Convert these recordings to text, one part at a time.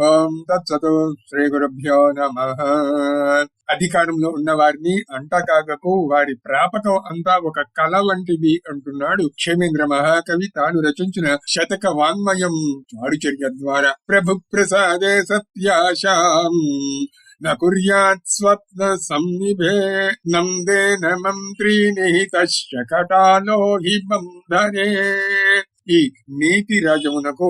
ఓం తత్సతో శ్రీ గురుభ్యో నమ అధికారంలో ఉన్న వారిని అంటా కాకకు వారి ప్రాపకం అంతా ఒక కళ వంటిది అంటున్నాడు క్షేమేంద్ర మహాకవి. తాను రచించిన శతక వాంగ్మయం చారుచర్య ద్వారా. ప్రభు ప్రసాదే సత్యాశాం నకుర్యాత్ స్వప్న సంనిభే నందే నమం నిహిత శకటాలో హిమం ఈ నీతి రాజమునకు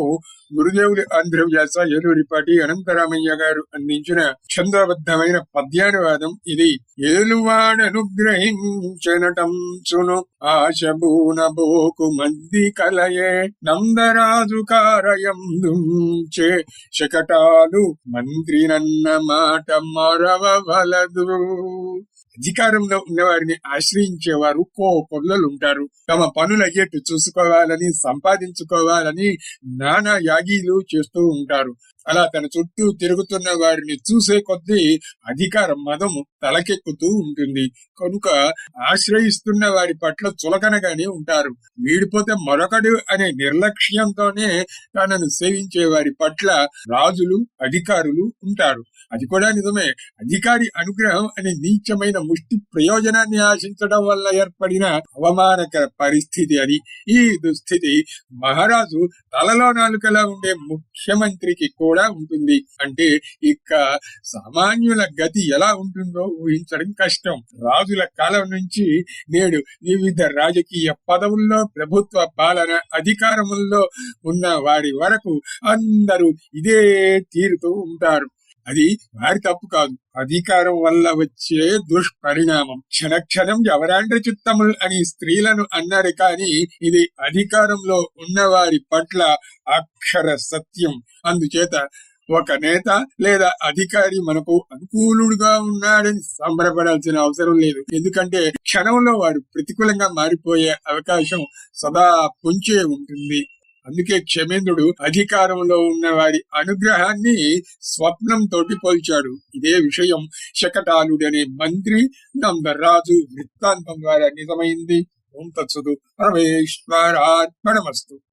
గురుదేవుడి ఆంధ్రవ్యాస ఏలూరిపాటి అనంతరామయ్య గారు అందించిన ఛందబద్ధమైన పద్యానువాదం ఇది. ఏలువాడనుగ్రహించనటం చును ఆశబూన భోకు మద్ది కలయే నందరాజు కారయం దుంచే శకటాలు మంత్రి నన్న మాట మరవలదు అధికారంలో ఉన్నవారిని ఆశ్రయించేవారు కోపొల్లలు ఉంటారు. తమ పనులు అయ్యేట్టు చూసుకోవాలని సంపాదించుకోవాలని నానా యాగీలు చేస్తూ ఉంటారు. అలా తన చుట్టూ తిరుగుతున్న వారిని చూసే కొద్దీ అధికార మదము తలకెక్కుతూ ఉంటుంది. కనుక ఆశ్రయిస్తున్న వారి పట్ల చులకనగానే ఉంటారు. వీడిపోతే మరొకడు అనే నిర్లక్ష్యంతోనే తనను సేవించే వారి పట్ల రాజులు అధికారులు ఉంటారు. అది కూడా నిజమే. అధికారి అనుగ్రహం అనే నీచమైన ముష్టి ప్రయోజనాన్ని ఆశించడం వల్ల ఏర్పడిన అవమానకర పరిస్థితి అని ఈ దుస్థితి మహారాజు తలలో నాలుకలా ఉండే ముఖ్యమంత్రికి కూడా ఉంటుంది అంటే ఇక సామాన్యుల గతి ఎలా ఉంటుందో ఊహించడం కష్టం. రాజుల కాలం నుంచి నేడు వివిధ రాజకీయ పదవుల్లో ప్రభుత్వ పాలన అధికారముల్లో ఉన్న వారి వరకు అందరూ ఇదే తీరుతూ ఉంటారు. అది వారి తప్పు కాదు. అధికారం వల్ల వచ్చే దుష్పరిణామం. క్షణక్షణం ఎవరాండ్ర చిత్తములు అని స్త్రీలను అన్నారు కానీ ఇది అధికారంలో ఉన్నవారి పట్ల అక్షర సత్యం. అందుచేత ఒక నేత లేదా అధికారి మనకు అనుకూలుడుగా ఉన్నాడని సంబరపడాల్సిన అవసరం లేదు. ఎందుకంటే క్షణంలో వారు ప్రతికూలంగా మారిపోయే అవకాశం సదా పొంచే ఉంటుంది. అందుకే క్షమేంద్రుడు అధికారంలో ఉన్న వారి అనుగ్రహాన్ని స్వప్నం తోటి పోల్చాడు. ఇదే విషయం శకటాలుడనే మంత్రి నందరాజు వృత్తాంతం ద్వారా నిజమైంది. ఓం తత్సదు పరమేశ్వరాత్మనమస్తు